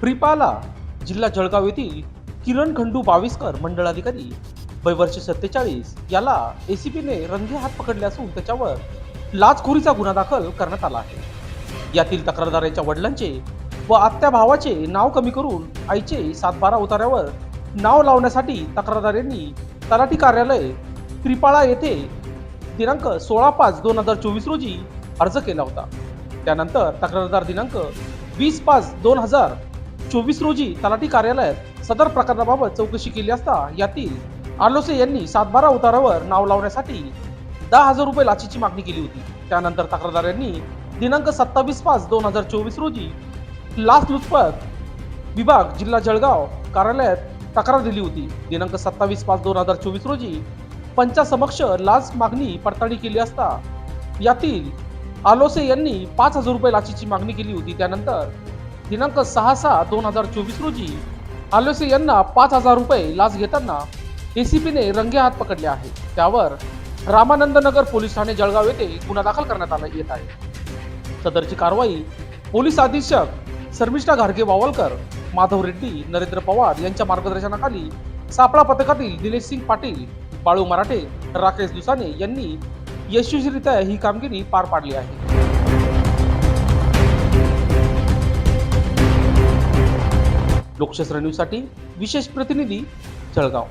फ्रीपाला जिल्हा जळगाव येथील किरण खंडू बाविस्कर मंडळाधिकारी. वय वर्ष सत्तेचाळीस. याला एसीबीने रंगे हात पकडले असून त्याच्यावर लाचखोरीचा गुन्हा दाखल करण्यात आला आहे. यातील तक्रारदाराच्या वडिलांचे व आत्या भावाचे नाव कमी करून आईचे सातबारा उतार्यावर नाव लावण्यासाठी तक्रारदारांनी तलाठी कार्यालय त्रिपाळा येथे दिनांक सोळा पाच दोन हजार चोवीस रोजी अर्ज केला होता. त्यानंतर तक्रारदार दिनांक वीस पाच दोन हजार चोवीस रोजी तलाठी कार्यालयात सदर प्रकरणाबाबत चौकशी केली असता यातील आलोसे यांनी सातबारा उतारावर नाव लावण्यासाठी दहा हजार रुपये लाचीची मागणी केली होती. त्यानंतर तक्रारदार यांनी दिनांक सत्तावीस पाच दोन हजार चोवीस रोजी लाचलुचपत विभाग जिल्हा जळगाव कार्यालयात तक्रार दिली होती. दिनांक सत्तावीस पाच दोन हजार चोवीस रोजी पंचासमक्ष लाच मागणी पडताळणी केली असता यातील आलोसे यांनी पाच हजार रुपये लाचीची मागणी केली होती. त्यानंतर दिनांक सहा सहा दोन हजार चोवीस रोजी आलोसे यांना पाच हजार रुपये लाच घेताना एसीपीने रंगे हात पकडले आहे. त्यावर रामानंदनगर पोलीस ठाणे जळगाव येथे गुन्हा दाखल करण्यात आला येत आहे. सदरची कारवाई पोलीस अधीक्षक शर्मिष्ठा घारगे वावलकर माधव रेड्डी नरेंद्र पवार यांच्या मार्गदर्शनाखाली सापळा पथकातील दिनेश सिंग पाटील बाळू मराठे राकेश दुसाने यांनी यशस्वीरित्या ही कामगिरी पार पाडली आहे. लोकशास्त्र न्यूजसाठी विशेष प्रतिनिधी जळगाव.